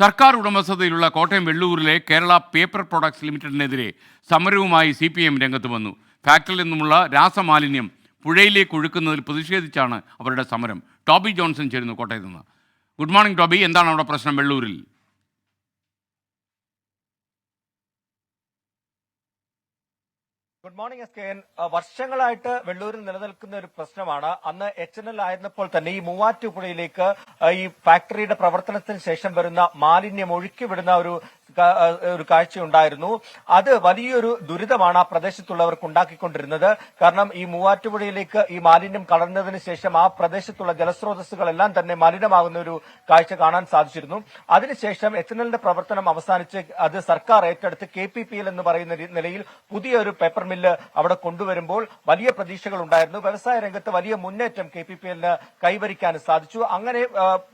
സർക്കാർ ഉടമസ്ഥതയിലുള്ള കോട്ടയം വെള്ളൂരിലെ കേരള പേപ്പർ പ്രൊഡക്ട്സ് ലിമിറ്റഡിനെതിരെ സമരവുമായി സി പി എം രംഗത്ത് വന്നു. ഫാക്ടറിയിൽ നിന്നുമുള്ള രാസമാലിന്യം പുഴയിലേക്ക് ഒഴുക്കുന്നതിൽ പ്രതിഷേധിച്ചാണ് അവരുടെ സമരം. ടോബി ജോൺസൺ ചേരുന്നു കോട്ടയത്ത് നിന്ന്. Good morning Toby. എന്താണ് അവിടെ പ്രശ്നം വെള്ളൂരിൽ? Good morning S K N. വർഷങ്ങളായിട്ട് വെള്ളൂരിൽ നിലനിൽക്കുന്ന ഒരു പ്രശ്നമാണ്. അന്ന് എച്ച് എൻ എൽ ആയിരുന്നപ്പോൾ തന്നെ ഈ മൂവാറ്റുപുഴയിലേക്ക് ഈ ഫാക്ടറിയുടെ പ്രവർത്തനത്തിന് ശേഷം വരുന്ന മാലിന്യം ഒഴുക്കി വിടുന്ന ഒരു ഒരു കാഴ്ചയുണ്ടായിരുന്നു. അത് വലിയൊരു ദുരിതമാണ് ആ പ്രദേശത്തുള്ളവർക്ക് ഉണ്ടാക്കിക്കൊണ്ടിരുന്നത്. കാരണം ഈ മൂവാറ്റുപുഴയിലേക്ക് ഈ മാലിന്യം കടന്നതിന് ശേഷം ആ പ്രദേശത്തുള്ള ജലസ്രോതസ്സുകളെല്ലാം തന്നെ മലിനമാകുന്ന ഒരു കാഴ്ച കാണാൻ സാധിച്ചിരുന്നു. അതിനുശേഷം എത്തനലിന്റെ പ്രവർത്തനം അവസാനിച്ച് അത് സർക്കാർ ഏറ്റെടുത്ത് കെ പി പി എൽ എന്ന് പറയുന്ന നിലയിൽ പുതിയൊരു പേപ്പർ മില്ല് അവിടെ കൊണ്ടുവരുമ്പോൾ വലിയ പ്രതീക്ഷകൾ ഉണ്ടായിരുന്നു. വ്യവസായ രംഗത്ത് വലിയ മുന്നേറ്റം കെ പി പി എല്ലിന് കൈവരിക്കാൻ സാധിച്ചു. അങ്ങനെ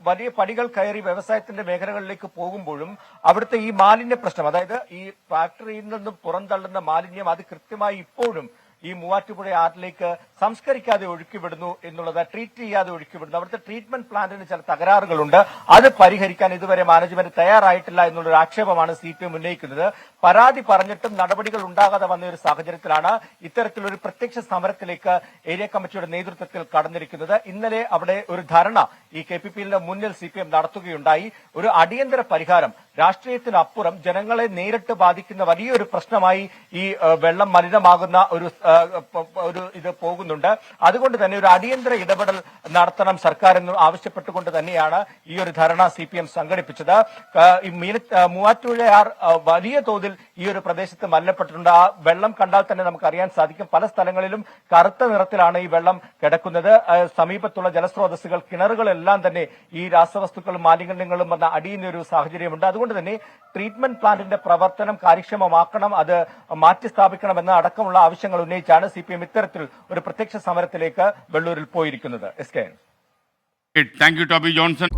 വലിയ പടികൾ കയറി വ്യവസായത്തിന്റെ മേഖലകളിലേക്ക് പോകുമ്പോഴും അവിടുത്തെ ഈ മാലിന്യ പ്രശ്നം. അതായത് ഈ ഫാക്ടറിയിൽ നിന്നും പുറന്തള്ളുന്ന മാലിന്യം അത് കൃത്യമായി ഇപ്പോഴും ഈ മൂവാറ്റുപുഴ ആറിലേക്ക് സംസ്കരിക്കാതെ ഒഴുക്കിവിടുന്നു എന്നുള്ളത് ട്രീറ്റ് ചെയ്യാതെ ഒഴുക്കിവിടുന്നു. അവിടുത്തെ ട്രീറ്റ്മെന്റ് പ്ലാന്റിന് ചില തകരാറുകളുണ്ട്. അത് പരിഹരിക്കാൻ ഇതുവരെ മാനേജ്മെന്റ് തയ്യാറായിട്ടില്ല എന്നുള്ളൊരു ആക്ഷേപമാണ് സി പി എം ഉന്നയിക്കുന്നത്. പരാതി പറഞ്ഞിട്ടും നടപടികൾ ഉണ്ടാകാതെ വന്ന ഒരു സാഹചര്യത്തിലാണ് ഇത്തരത്തിലൊരു പ്രത്യക്ഷ സമരത്തിലേക്ക് ഏരിയ കമ്മിറ്റിയുടെ നേതൃത്വത്തിൽ കടന്നിരിക്കുന്നത്. ഇന്നലെ അവിടെ ഒരു ധർണ ഈ കെ പി പിയിലെ മുന്നിൽ സി പി എം നടത്തുകയുണ്ടായി. ഒരു അടിയന്തര പരിഹാരം രാഷ്ട്രീയത്തിനപ്പുറം ജനങ്ങളെ നേരിട്ട് ബാധിക്കുന്ന വലിയൊരു പ്രശ്നമായി ഈ വെള്ളം മലിനമാകുന്ന ഒരു ഒരു ഇത് പോകുന്നുണ്ട് അതുകൊണ്ട് തന്നെ ഒരു അടിയന്തര ഇടപെടൽ നടത്തണം. സർക്കാർ എന്ന് ആവശ്യപ്പെട്ടുകൊണ്ട് തന്നെയാണ് ഈ ഒരു ധർണ സി പി എം സംഘടിപ്പിച്ചത് മൂവാറ്റുപുഴയാർ വലിയ തോതിൽ ഈ ഒരു പ്രദേശത്ത് മല്ലപ്പെട്ടിട്ടുണ്ട്. ആ വെള്ളം കണ്ടാൽ തന്നെ നമുക്ക് അറിയാൻ സാധിക്കും. പല സ്ഥലങ്ങളിലും കറുത്ത നിറത്തിലാണ് ഈ വെള്ളം കിടക്കുന്നത്. സമീപത്തുള്ള ജലസ്രോതസ്സുകൾ കിണറുകളെല്ലാം തന്നെ ഈ രാസവസ്തുക്കളും മാലിന്യങ്ങളും വന്ന അടിയുന്ന ഒരു സാഹചര്യമുണ്ട്. അതുകൊണ്ട് തന്നെ ട്രീറ്റ്മെന്റ് പ്ലാന്റിന്റെ പ്രവർത്തനം കാര്യക്ഷമമാക്കണം. അത് മാറ്റി സ്ഥാപിക്കണമെന്ന അടക്കമുള്ള ആവശ്യങ്ങൾ ഉന്നയിച്ചാണ് സി പി എം ഇത്തരത്തിൽ ഒരു പ്രത്യക്ഷ സമരത്തിലേക്ക് വെള്ളൂരിൽ പോയിരിക്കുന്നത്. S K thank you Toby Johnson